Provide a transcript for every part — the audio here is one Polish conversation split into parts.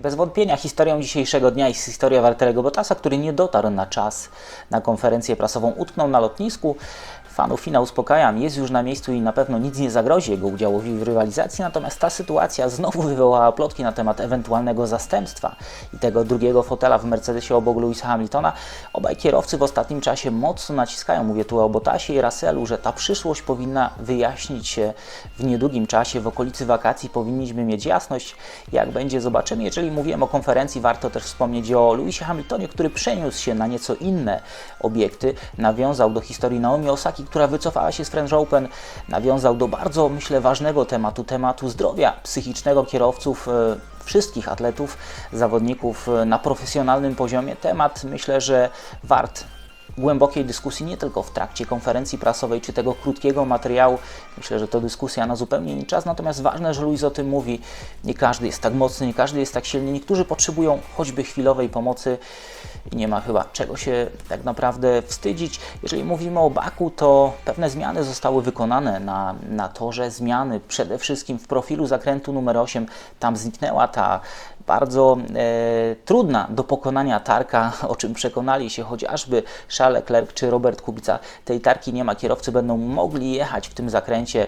Bez wątpienia historią dzisiejszego dnia jest historia Walterego Bottasa, który nie dotarł na czas na konferencję prasową, utknął na lotnisku. Fanów FINA uspokajam, jest już na miejscu i na pewno nic nie zagrozi jego udziałowi w rywalizacji, natomiast ta sytuacja znowu wywołała plotki na temat ewentualnego zastępstwa i tego drugiego fotela w Mercedesie obok Louisa Hamiltona. Obaj kierowcy w ostatnim czasie mocno naciskają, mówię tu o Bottasie i Russellu, że ta przyszłość powinna wyjaśnić się w niedługim czasie, w okolicy wakacji powinniśmy mieć jasność, jak będzie zobaczymy. Jeżeli mówiłem o konferencji, warto też wspomnieć o Louisie Hamiltonie, który przeniósł się na nieco inne obiekty, nawiązał do historii Naomi Osaki, która wycofała się z French Open, nawiązał do bardzo, myślę, ważnego tematu, tematu zdrowia psychicznego kierowców, e, wszystkich atletów, zawodników e, na profesjonalnym poziomie. Temat, myślę, że wart głębokiej dyskusji nie tylko w trakcie konferencji prasowej czy tego krótkiego materiału. Myślę, że to dyskusja na zupełnie inny czas, natomiast ważne, że Luis o tym mówi. Nie każdy jest tak mocny, nie każdy jest tak silny. Niektórzy potrzebują choćby chwilowej pomocy i nie ma chyba czego się tak naprawdę wstydzić. Jeżeli mówimy o Baku, to pewne zmiany zostały wykonane na, na torze. Zmiany przede wszystkim w profilu zakrętu numer 8. Tam zniknęła ta bardzo e, trudna do pokonania tarka, o czym przekonali się chociażby Charles Leclerc czy Robert Kubica. Tej tarki nie ma, kierowcy będą mogli jechać w tym zakręcie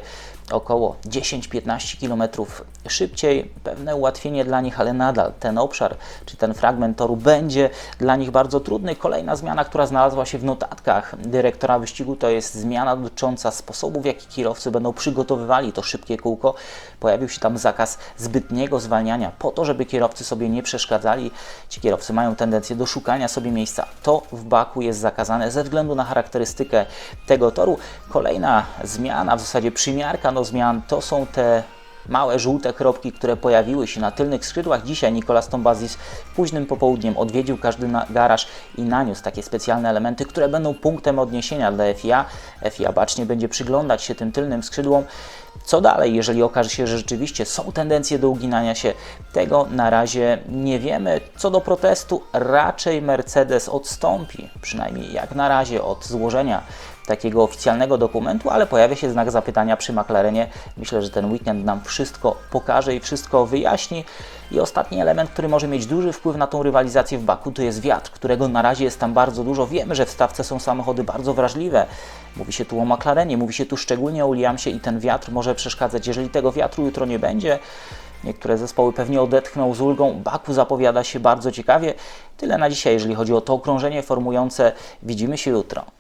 około 10-15 km szybciej. Pewne ułatwienie dla nich, ale nadal ten obszar czy ten fragment toru będzie dla nich bardzo trudny. Kolejna zmiana, która znalazła się w notatkach dyrektora wyścigu, to jest zmiana dotycząca sposobu, w jaki kierowcy będą przygotowywali to szybkie kółko. Pojawił się tam zakaz zbytniego zwalniania po to, żeby kierowcy sobie nie przeszkadzali. Ci kierowcy mają tendencję do szukania sobie miejsca. To w Baku jest zakazane ze względu na charakterystykę tego toru. Kolejna zmiana, w zasadzie przymiarka do zmian, to są te małe żółte kropki, które pojawiły się na tylnych skrzydłach. Dzisiaj Nicolas Tombazis późnym popołudniem odwiedził każdy garaż i naniósł takie specjalne elementy, które będą punktem odniesienia dla FIA. FIA bacznie będzie przyglądać się tym tylnym skrzydłom. Co dalej, jeżeli okaże się, że rzeczywiście są tendencje do uginania się, tego na razie nie wiemy. Co do protestu, raczej Mercedes odstąpi, przynajmniej jak na razie, od złożenia takiego oficjalnego dokumentu, ale pojawia się znak zapytania przy McLarenie. Myślę, że ten weekend nam wszystko pokaże i wszystko wyjaśni. I ostatni element, który może mieć duży wpływ na tą rywalizację w Baku, to jest wiatr, którego na razie jest tam bardzo dużo. Wiemy, że w stawce są samochody bardzo wrażliwe. Mówi się tu o McLarenie, mówi się tu szczególnie o Williamsie i ten wiatr może przeszkadzać. Jeżeli tego wiatru jutro nie będzie, Niektóre zespoły pewnie odetchną z ulgą. Baku zapowiada się bardzo ciekawie. Tyle na dzisiaj, jeżeli chodzi o to okrążenie formujące. Widzimy się jutro.